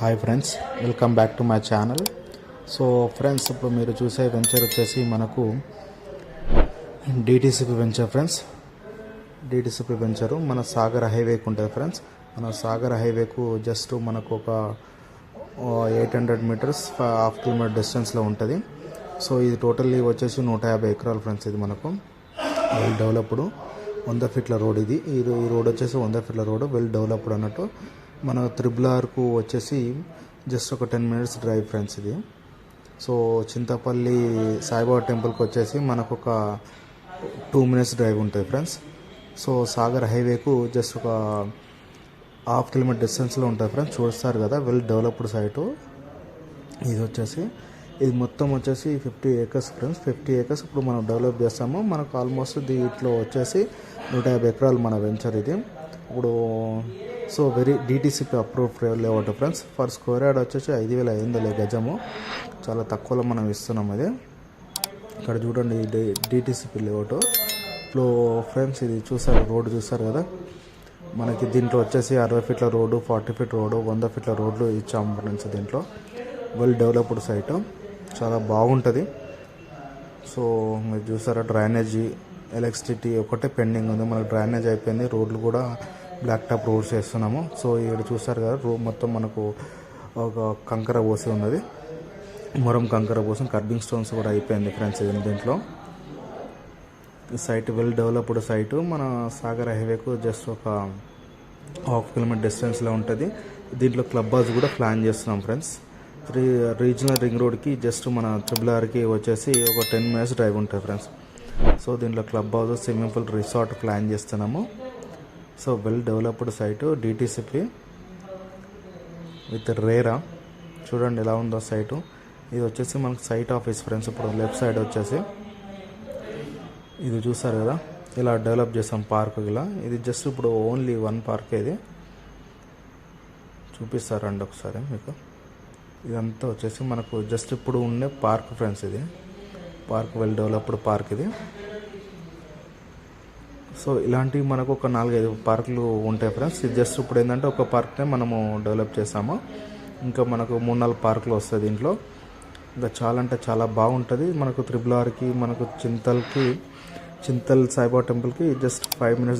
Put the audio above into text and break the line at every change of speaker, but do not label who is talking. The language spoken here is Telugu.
Hi friends welcome back to my channel. So friends ఇప్పుడు మీరు చూసే వెంచర్ వచ్చేసి మనకు DTCP venture friends. DTCP venture మన సాగర్ హైవేకి ఉంటుంది ఫ్రెండ్స్. మన సాగర్ హైవేకు జస్ట్ మనకు ఒక eight hundred meters half kilometer డిస్టెన్స్లో ఉంటుంది. సో ఇది టోటల్లీ వచ్చేసి నూట యాభై ఎకరాలు ఫ్రెండ్స్ ఇది మనకు. వెల్ డెవలప్డ్ వంద ఫీట్ల రోడ్ ఇది. ఈ ఈ రోడ్ వచ్చేసి వంద ఫీట్ల రోడ్. వెల్ డెవలప్డ్ అన్నట్టు. మన త్రిబుల్ ఆర్కు వచ్చేసి జస్ట్ ఒక టెన్ మినిట్స్ డ్రైవ్ ఫ్రెండ్స్ ఇది. సో చింతపల్లి సాయిబాబా టెంపుల్కి వచ్చేసి మనకు ఒక టూ మినిట్స్ డ్రైవ్ ఉంటుంది ఫ్రెండ్స్. సో సాగర్ హైవేకు జస్ట్ ఒక హాఫ్ కిలోమీటర్ డిస్టెన్స్లో ఉంటుంది ఫ్రెండ్స్. చూస్తారు కదా వెల్ డెవలప్డ్ సైటు. ఇది వచ్చేసి ఇది మొత్తం వచ్చేసి fifty acres friends. Fifty acres ఇప్పుడు మనం డెవలప్ చేస్తాము. మనకు ఆల్మోస్ట్ దీంట్లో వచ్చేసి నూట యాభై ఎకరాలు మన వెంచర్ ఇది. ఇప్పుడు so very DTCP approve layout friends for square yard వచ్చేసి ఐదు వేల ఐదు వందల గజము. చాలా తక్కువలో మనం ఇస్తున్నాం ఇది ఇక్కడ చూడండి డీటీసీపీ డిటీసీపీ లేఅవుట్ ఇప్పుడు ఫ్రెండ్స్ ఇది చూసారు రోడ్డు చూసారు కదా? మనకి దీంట్లో వచ్చేసి అరవై ఫీట్ల రోడ్డు ఫార్టీ ఫీట్ రోడ్డు వంద ఫీట్ల రోడ్లు ఇచ్చాము ఫ్రెండ్స్ దీంట్లో. వెల్ డెవలప్డ్ సైట్ చాలా బాగుంటుంది. సో మీరు చూసారా డ్రైనేజీ ఎలక్ట్రిసిటీ ఒకటే పెండింగ్ ఉంది. మనకు డ్రైనేజ్ అయిపోయింది. రోడ్లు కూడా బ్లాక్ టాప్ రోడ్స్ వేస్తున్నాము. సో ఇక్కడ చూస్తారు కదా రో మొత్తం మనకు ఒక కంకర పోసి ఉన్నది. మొరం కంకర పోసి కర్బింగ్ స్టోన్స్ కూడా అయిపోయింది ఫ్రెండ్స్ ఇది దీంట్లో. సైట్ వెల్ డెవలప్డ్ సైటు మన సాగర్ హైవేకు జస్ట్ ఒక హాఫ్ కిలోమీటర్ డిస్టెన్స్లో ఉంటుంది. దీంట్లో క్లబ్ హౌస్ కూడా ప్లాన్ చేస్తున్నాం ఫ్రెండ్స్. త్రీ రీజనల్ రింగ్ రోడ్కి జస్ట్ మన ట్రిపుల్ ఆర్కి వచ్చేసి ఒక టెన్ మినిట్స్ డ్రైవ్ ఉంటుంది ఫ్రెండ్స్. సో దీంట్లో club house swimming pool resort plan చేస్తున్నాము. So well developed site DTCP with RERA. చూడండి ఎలా ఉందో సైటు. ఇది వచ్చేసి మనకు సైట్ ఆఫీస్ ఫ్రెండ్స్ ఇప్పుడు లెఫ్ట్ సైడ్ వచ్చేసి ఇది చూసారు కదా? ఇలా డెవలప్ చేసాం పార్క్ ఇలా. ఇది జస్ట్ ఇప్పుడు ఓన్లీ వన్ పార్క్ ఇది. చూపిస్తారండి ఒకసారి మీకు. ఇదంతా వచ్చేసి మనకు జస్ట్ ఇప్పుడు ఉండే పార్క్ ఫ్రెండ్స్ ఇది. పార్క్ వెల్ డెవలప్డ్ పార్క్ ఇది. సో ఇలాంటివి మనకు ఒక నాలుగైదు పార్కులు ఉంటాయి ఫ్రెండ్స్. ఇది జస్ట్ ఇప్పుడు ఏంటంటే ఒక పార్క్నే మనము డెవలప్ చేసాము ఇంకా మనకు మూడు నాలుగు పార్కులు వస్తాయి దీంట్లో. ఇంకా చాలా అంటే చాలా బాగుంటుంది. మనకు త్రిబుల్ ఆర్కి మనకు చింతల్కి చింతల్ సాయిబాబా టెంపుల్కి జస్ట్ ఫైవ్ మినిట్స్